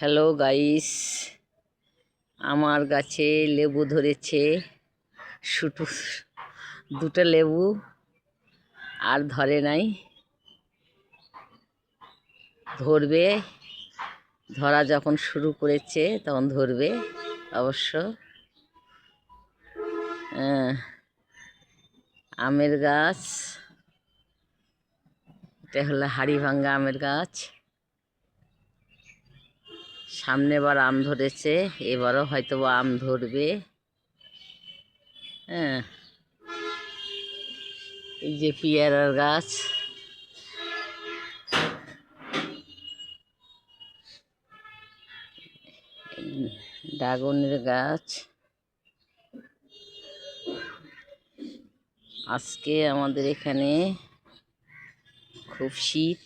Hello guys আমার গাছে লেবু ধরেছে। শুটু, দুটো লেবু আর ধরে নাই। ধরবে। ধরা যখন শুরু করেছে, তখন ধরবে অবশ্য। আমের গাছ। এটা হলো হাড়িভাঙ্গা আমের গাছ। সামনে বার আম ধরেছে, এবারও হয়তো আম ধরবে। হ্যাঁ। এই যে পিয়ারার গাছ। ড্রাগনের গাছ। আজকে আমাদের এখানে খুব শীত।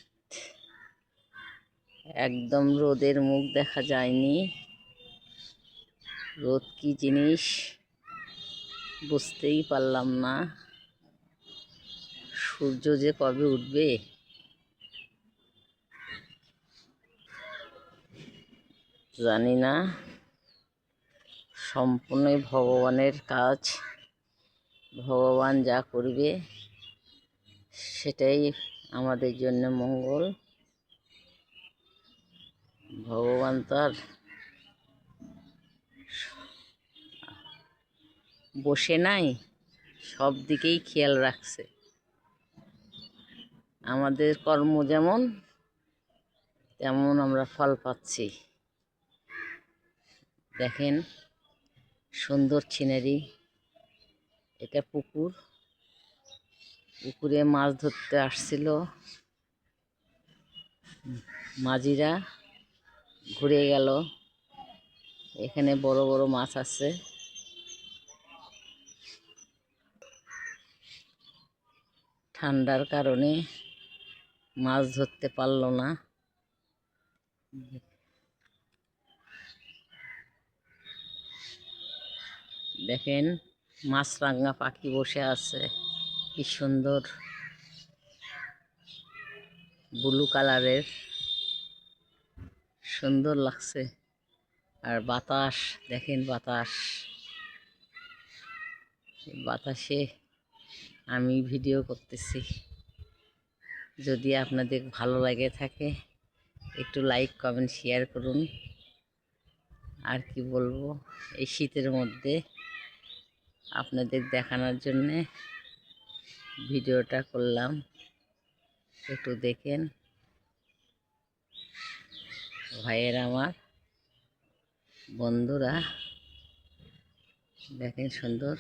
একদম রোদের মুখ দেখা যায়নি। রোদ কি জিনিস? বুঝতেই পারলাম না। সূর্য যে কবে উঠবে? জানি না। সম্পূর্ণই ভগবানের কাজ। ভগবান যা করবে, সেটাই আমাদের জন্য মঙ্গল। ভগবান তার বসে নাই, সব দিকেই খেয়াল রাখছে। আমাদের কর্ম যেমন, তেমন আমরা ফল পাচ্ছি। দেখেন, সুন্দর সিনারি এটা পুকুর। পুকুরে মাছ ধরতে আসছিল মাঝিরা। ঘুরে গেল। এখানে বড় বড় মাছ আছে। ঠান্ডার কারণে মাছ ধরতে পারল না। দেখেন, মাছরাঙা পাখি বসে আছে। কি সুন্দর। ব্লু কালারের। সুন্দর লাগছে। আর বাতাস, দেখেন বাতাস। বাতাসে আমি ভিডিও করতেছি। যদি আপনাদের ভালো লাগে থাকে, একটু লাইক, কমেন্ট, শেয়ার করুন। আর কি বলব, এই শীতের মধ্যে আপনাদের দেখানোর জন্যে ভিডিওটা করলাম। একটু দেখেন। ভাইয়ের আমার বন্ধুরা দেখেন সুন্দর।